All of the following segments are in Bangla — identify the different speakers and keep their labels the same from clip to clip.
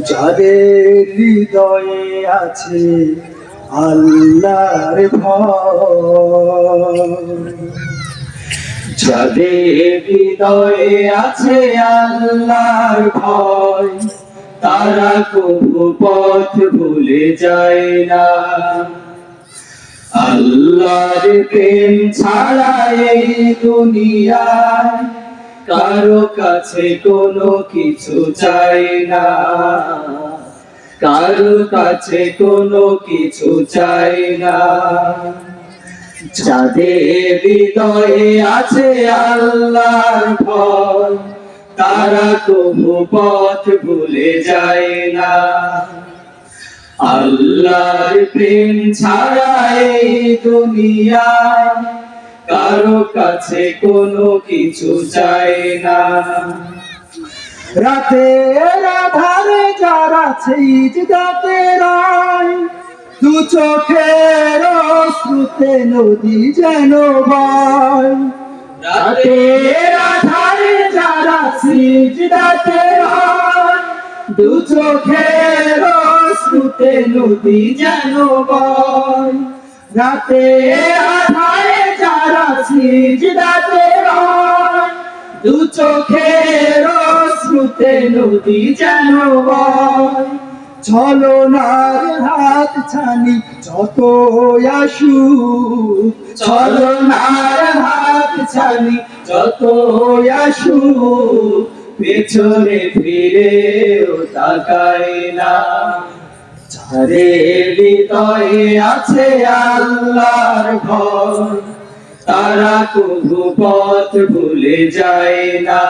Speaker 1: যাদের হৃদয়ে আছে আল্লাহর যাদের হৃদয়ে আছে আল্লাহর ভয়, তারা কবু পথ ভুলে যায় না। আল্লাহর প্রেম ছাড়া এই দুনিয়ায় কারও কাছে কোনো কিছু চাই না। কারও কাছে কোনো কিছু চাই না। যাদের হৃদয়ে আছে আল্লাহর ভয়, তারা কবু পথ ভুলে যায় না। আল্লাহর প্রেম ছাড়া এই দুনিয়ায় কারও কাছে কোনো কিছু চাই না। রাতে আধারে যারা সিজদাতে রায় দু চোখের শ্রুতে নদী যেন বয়। রাতের আধারে যারা সিজদাতে রায় দু চোখের শ্রুতে নদী যেন বয়। রাতে যারা সিজদাতে দু চোখের শ্রুতে নদী যেন ছলনার হাত ছানি যত আসু ছলনার হাত ছানি যত আসু পেছনে ফিরেও তাকায় না। যাদের হৃদয়ে আছে আল্লাহর ভয়। তারা কবু পথ ভুলে যায় না।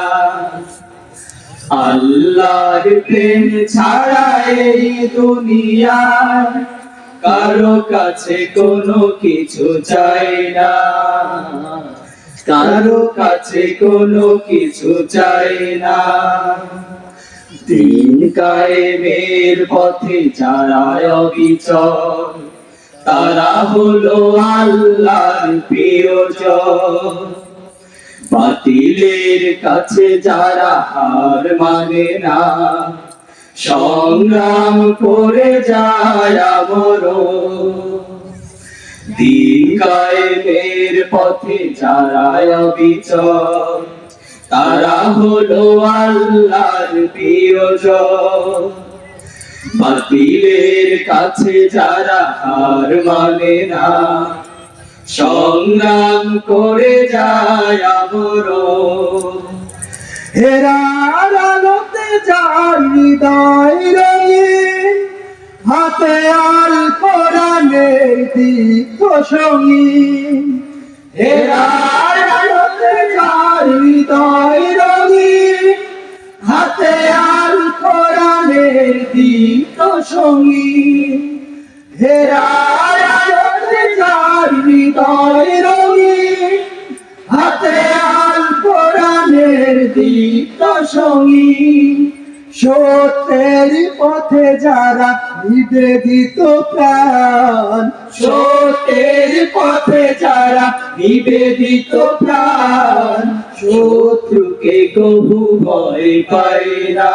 Speaker 1: আল্লাহর প্রেম ছাড়া এই দুনিয়ার কারও কাছে কোনো কিছু চাই না। কারও কাছে কোনো কিছু চাই না। দিন কায়েমের পথে যারা অবিচল তারা হলো আল্লাহর প্রিয়জন। বাতিলের কাছে যারা হার মানে না, সংগ্রাম করে যায় আমর দিন পথে যারা অবিচল তারা হলো আল্লাহর প্রিয়জন। বাতিলের কাছে যারা হার মানে না, সংগ্রাম করে যায় আমর হেরার আলোতে যার হৃদয় হাতে আল কোরআনের দীপ্ত সঙ্গীন হেরার আলোতে হৃদয় হেরার আলোতে যার হৃদয় রঙিন হাতে আল কোরআনের দীপ্ত সঙ্গীন সত্যের পথে যারা নিবেদিত প্রাণ, সত্যের পথে যারা নিবেদিত প্রাণ, শত্রুকে কবু ভয় পায় না।